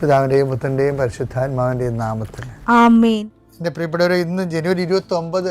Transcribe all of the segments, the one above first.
പിതാവിന്റെയും പുത്രന്റെയും പരിശുദ്ധാത്മാവിന്റെയും നാമത്തിൽ. എന്റെ പ്രിയപ്പെട്ടവരെ ഇന്ന് ജനുവരി ഇരുപത്തി ഒമ്പത്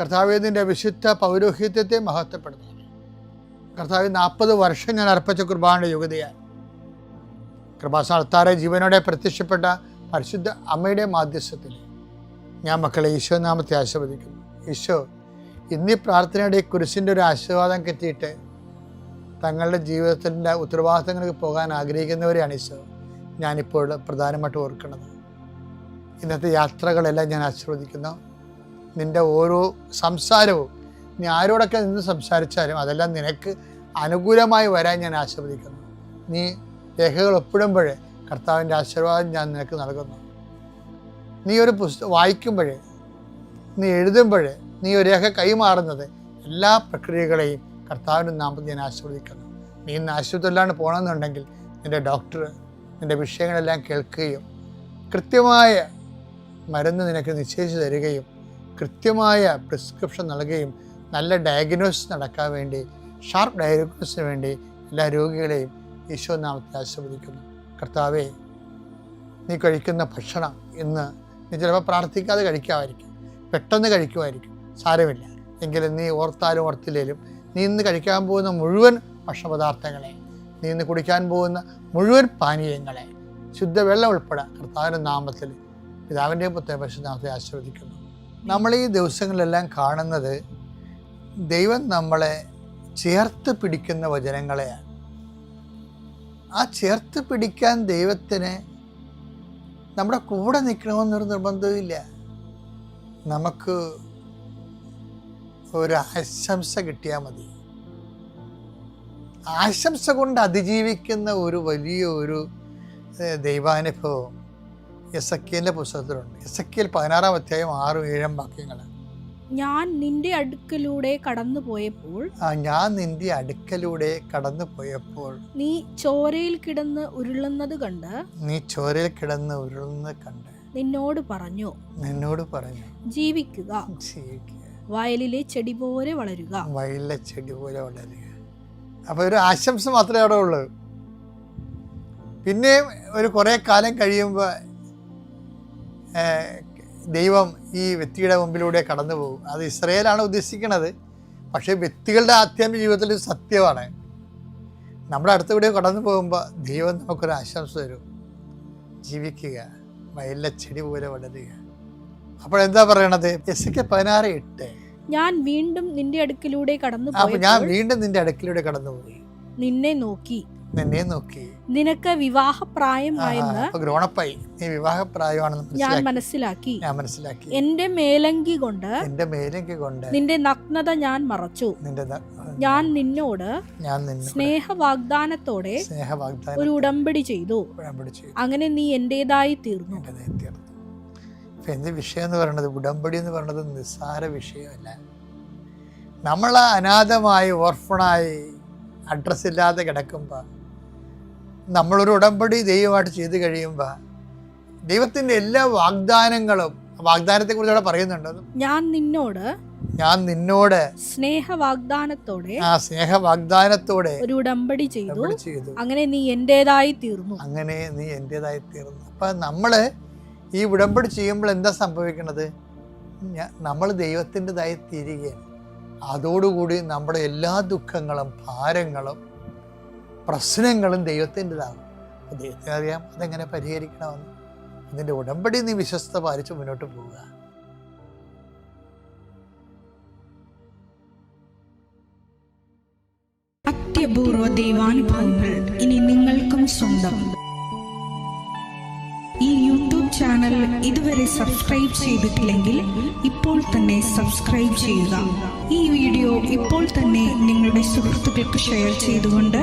കർത്താവേ നിന്റെ വിശുദ്ധ പൗരോഹിത്യത്തെ മഹത്വപ്പെടുത്തുന്നു. കർത്താവ് നാൽപ്പത് വർഷം ഞാൻ അർപ്പിച്ച കുർബാനയുടെ യുഗതയായി കൃപാസ്ഥാനത്താറെ ജീവനോടെ പ്രത്യക്ഷപ്പെട്ട പരിശുദ്ധ അമ്മയുടെ മാധ്യസ്ഥത്തിൽ ഞാൻ മക്കളെ ഈശോ നാമത്തെ ആശീർവദിക്കുന്നു. ഈശോ ഇന്നീ പ്രാർത്ഥനയുടെ കുരിശിന്റെ ഒരു ആശീർവാദം കിട്ടിയിട്ട് തങ്ങളുടെ ജീവിതത്തിന്റെ ഉത്തരവാദിത്തങ്ങൾക്ക് പോകാൻ ആഗ്രഹിക്കുന്നവരെയാണ് ഈശോ. ഞാനിപ്പോൾ പ്രധാനമായിട്ട് ഓർക്കുന്നത്. ഇന്നത്തെ യാത്രകളെല്ലാം ഞാൻ ആശീർവദിക്കുന്നു. നിന്റെ ഓരോ സംസാരവും നീ ആരോടൊക്കെ നിന്ന് സംസാരിച്ചാലും അതെല്ലാം നിനക്ക് അനുകൂലമായി വരാൻ ഞാൻ ആശീർവദിക്കുന്നു. നീ രേഖകൾ ഒപ്പിടുമ്പോഴേ കർത്താവിന്റെ ആശീർവാദം ഞാൻ നിനക്ക് നൽകുന്നു. നീ ഒരു പുസ്തകം വായിക്കുമ്പോഴേ നീ എഴുതുമ്പോഴേ നീ ഒരു രേഖ കൈമാറുന്നത് എല്ലാ പ്രക്രിയകളെയും കർത്താവിന്റെ നാമത്തിൽ ഞാൻ ആശീർവദിക്കുന്നു. നീ ഇന്ന് ആശുപത്രിയിലാണ് പോകണമെന്നുണ്ടെങ്കിൽ നിന്റെ ഡോക്ടർ നിന്റെ വിഷയങ്ങളെല്ലാം കേൾക്കുകയും കൃത്യമായ മരുന്ന് നിനക്ക് നിശ്ചയിച്ചു തരികയും കൃത്യമായ പ്രിസ്ക്രിപ്ഷൻ നൽകുകയും നല്ല ഡയഗ്നോസിസ് നടക്കാൻ വേണ്ടി ഷാർപ്പ് ഡയഗ്നോസിന് വേണ്ടി എല്ലാ രോഗികളെയും ഈശോ നാമത്തിൽ ആശീർവദിക്കുന്നു. കർത്താവേ നീ കഴിക്കുന്ന ഭക്ഷണം ഇന്ന് നീ ചിലപ്പോൾ പ്രാർത്ഥിക്കാതെ കഴിക്കാമായിരിക്കും. പെട്ടെന്ന് കഴിക്കുമായിരിക്കും. സാരമില്ല. എങ്കിലും നീ ഓർത്താലും ഓർത്തില്ലേലും നീ ഇന്ന് കഴിക്കാൻ പോകുന്ന മുഴുവൻ ഭക്ഷണപദാർത്ഥങ്ങളെ നീ ഇന്ന് കുടിക്കാൻ പോകുന്ന മുഴുവൻ പാനീയങ്ങളെ ശുദ്ധവെള്ളം ഉൾപ്പെടെ കർത്താവിന്റെ നാമത്തിൽ പിതാവിന്റെയും പുത്ര പരിശുദ്ധനാമത്തെ ആശീർവദിക്കുന്നു. നമ്മൾ ഈ ദിവസങ്ങളിലെല്ലാം കാണുന്നത് ദൈവം നമ്മളെ ചേർത്ത് പിടിക്കുന്ന വചനങ്ങളെയാണ്. ആ ചേർത്ത് പിടിക്കാൻ ദൈവത്തിന് നമ്മുടെ കൂടെ നിൽക്കണമെന്നൊരു നിർബന്ധമില്ല നമുക്ക് ഒരു ആശംസ കിട്ടിയാൽ മതി. ആശംസ കൊണ്ട് അതിജീവിക്കുന്ന ഒരു വലിയ ഒരു ദൈവാനുഭവം എസ് എ പുസ്തകത്തിലുണ്ട്. എസ് എ പതിനാറാം അധ്യായം ആറും ഏഴും വാക്യങ്ങൾ ഞാൻ നിന്റെ അടുക്കലൂടെ കടന്നു പോയപ്പോൾ ആ ഞാൻ നിന്റെ അടുക്കലൂടെ കടന്നു പോയപ്പോൾ നീ ചോരയിൽ കിടന്ന് ഉരുളുന്നത് കണ്ട് നീ ചോരയിൽ കിടന്ന് ഉരുളുന്നത് കണ്ട് നിന്നോട് പറഞ്ഞു നിന്നോട് പറഞ്ഞു ജീവിക്കുക. ജീവിക്കുക. വയലിലെ ചെടി പോലെ വളരുക. വയലിലെ ചെടി പോലെ വളരുക. അപ്പോൾ ഒരു ആശംസ മാത്രമേ അവിടെ ഉള്ളൂ. പിന്നെ ഒരു കുറേ കാലം കഴിയുമ്പോൾ ദൈവം ഈ വ്യക്തിയുടെ മുമ്പിലൂടെ കടന്നു പോകും. അത് ഇസ്രയേലാണ് ഉദ്ദേശിക്കുന്നത്. പക്ഷേ വ്യക്തികളുടെ ആധ്യാത്മിക ജീവിതത്തിൽ സത്യമാണ്. നമ്മുടെ അടുത്തൂടെ കടന്നു പോകുമ്പോൾ ദൈവം നമുക്കൊരു ആശംസ തരും. ജീവിക്കുക വയലിലെ ചെടി പോലെ വളരുക. അപ്പോഴെന്താ പറയണത്? എസ് കെ പതിനാറ് എട്ട്. ഞാൻ വീണ്ടും നിന്റെ അടുക്കിലൂടെ കടന്നു ഞാൻ വീണ്ടും നിന്റെ അടുക്കിലൂടെ കടന്നുപോയി. നിന്നെ നോക്കി. നിന്നെ നോക്കി. നിനക്ക് വിവാഹപ്രായമായെന്ന് ഗ്രോണപ്പായി. നീ വിവാഹപ്രായമാണെന്ന് ഞാൻ മനസ്സിലാക്കി. ഞാൻ മനസ്സിലാക്കി. എന്റെ മേലങ്കി കൊണ്ട് എന്റെ മേലങ്കി കൊണ്ട് നിന്റെ നഗ്നത ഞാൻ മറച്ചു. നിന്റെ ഞാൻ നിന്നോട് ഞാൻ സ്നേഹ വാഗ്ദാനത്തോടെ സ്നേഹ വാഗ്ദാനം ഒരു ഉടമ്പടി ചെയ്തു. പിടിച്ചു അങ്ങനെ നീ എന്റേതായി തീർന്നു. എന്റെ തീർന്നു. എന്ത് വിഷയം എന്ന് പറയുന്നത്? ഉടമ്പടി എന്ന് പറയുന്നത് നിസ്സാര വിഷയമല്ല. നമ്മൾ അനാഥമായി ഓർഫണായി അഡ്രസ്സില്ലാതെ കിടക്കുമ്പോൾ നമ്മളൊരു ഉടമ്പടി ദൈവമായിട്ട് ചെയ്ത് കഴിയുമ്പോൾ ദൈവത്തിന്റെ എല്ലാ വാഗ്ദാനങ്ങളും വാഗ്ദാനത്തെ കുറിച്ച് അവിടെ പറയുന്നുണ്ട്. ഞാൻ നിന്നോട് ഞാൻ നിന്നോട് സ്നേഹ വാഗ്ദാനത്തോടെ ആ സ്നേഹ വാഗ്ദാനത്തോടെ ഒരു ഉടമ്പടി ചെയ്തു. ചെയ്തു. അങ്ങനെ നീ എന്റേതായി തീർന്നു. അങ്ങനെ നീ എന്റേതായി തീർന്നു. അപ്പൊ നമ്മൾ ഈ ഉടമ്പടി ചെയ്യുമ്പോൾ എന്താ സംഭവിക്കുന്നത് നമ്മൾ ദൈവത്തിന്റെതായി തീരുകയാണ്. അതോടുകൂടി നമ്മുടെ എല്ലാ ദുഃഖങ്ങളും ഭാരങ്ങളും പ്രശ്നങ്ങളും ദൈവത്തിന്റെതാണ് ദൈവത്തെ ദൈവത്തിന് അറിയാം അതെങ്ങനെ പരിഹരിക്കണമെന്ന്. ഇതിന്റെ ഉടമ്പടി നീ വിശ്വസ്ത പാലിച്ച് മുന്നോട്ട് പോവുക. അത്യപൂർവ ദൈവാനുഭവങ്ങൾ ഇനി നിങ്ങൾക്കും സ്വന്തം. ഈ യൂട്യൂബ് ചാനൽ ഇതുവരെ സബ്സ്ക്രൈബ് ചെയ്തിട്ടില്ലെങ്കിൽ ഇപ്പോൾ തന്നെ സബ്സ്ക്രൈബ് ചെയ്യുക. ഈ വീഡിയോ ഇപ്പോൾ തന്നെ നിങ്ങളുടെ സുഹൃത്തുക്കൾക്ക് ഷെയർ ചെയ്തുകൊണ്ട്